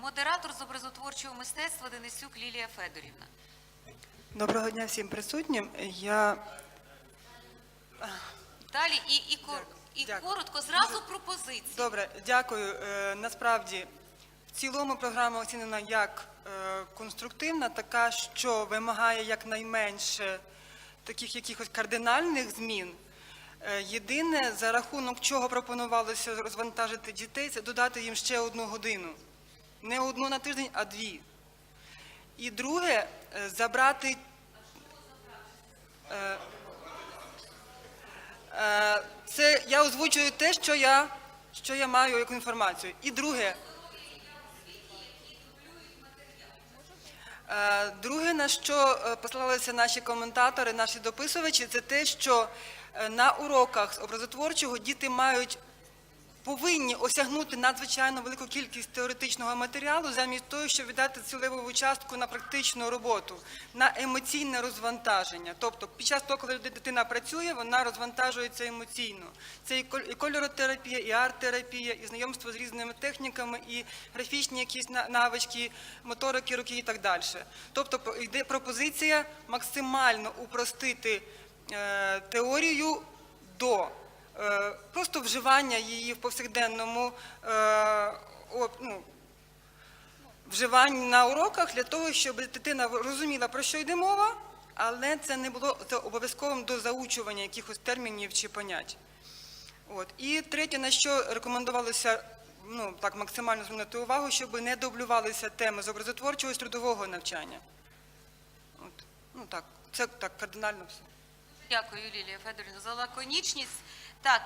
Модератор з образотворчого мистецтва Денисюк Лілія Федорівна. Доброго дня всім присутнім. Я Далі і, і, кор- і коротко, зразу пропозиції. добре, дякую. Е, Насправді, в цілому програма оцінена як е, конструктивна, така, що вимагає якнайменше таких якихось кардинальних змін. Е, Єдине, за рахунок чого пропонувалося розвантажити дітей, це додати їм ще одну годину. Не одну на тиждень, а дві. І друге, е, забрати Е, Це я озвучую те, що я, що я маю як інформацію. І друге. Е, Друге, на що е, посилалися наші коментатори, наші дописувачі, це те, що е, на уроках образотворчого діти мають повинні осягнути надзвичайно велику кількість теоретичного матеріалу замість того, щоб віддати цілеву частку на практичну роботу, на емоційне розвантаження. Тобто, під час того, коли дитина працює, вона розвантажується емоційно. Це і кольоротерапія, і арт-терапія, і знайомство з різними техніками, і графічні якісь навички, моторики руки і так далі. Тобто, йде пропозиція максимально упростити е, теорію до просто вживання її в повсякденному е, ну, вживанні на уроках для того, щоб дитина розуміла, про що йде мова, але це не було обов'язковим до заучування якихось термінів чи понять. От. І третє, на що рекомендувалося ну, так, максимально звернути увагу, щоб не дублювалися теми з образотворчого і трудового навчання. От. Ну так, це так кардинально все. Дякую, Лілія Федорівна, за лаконічність. Так,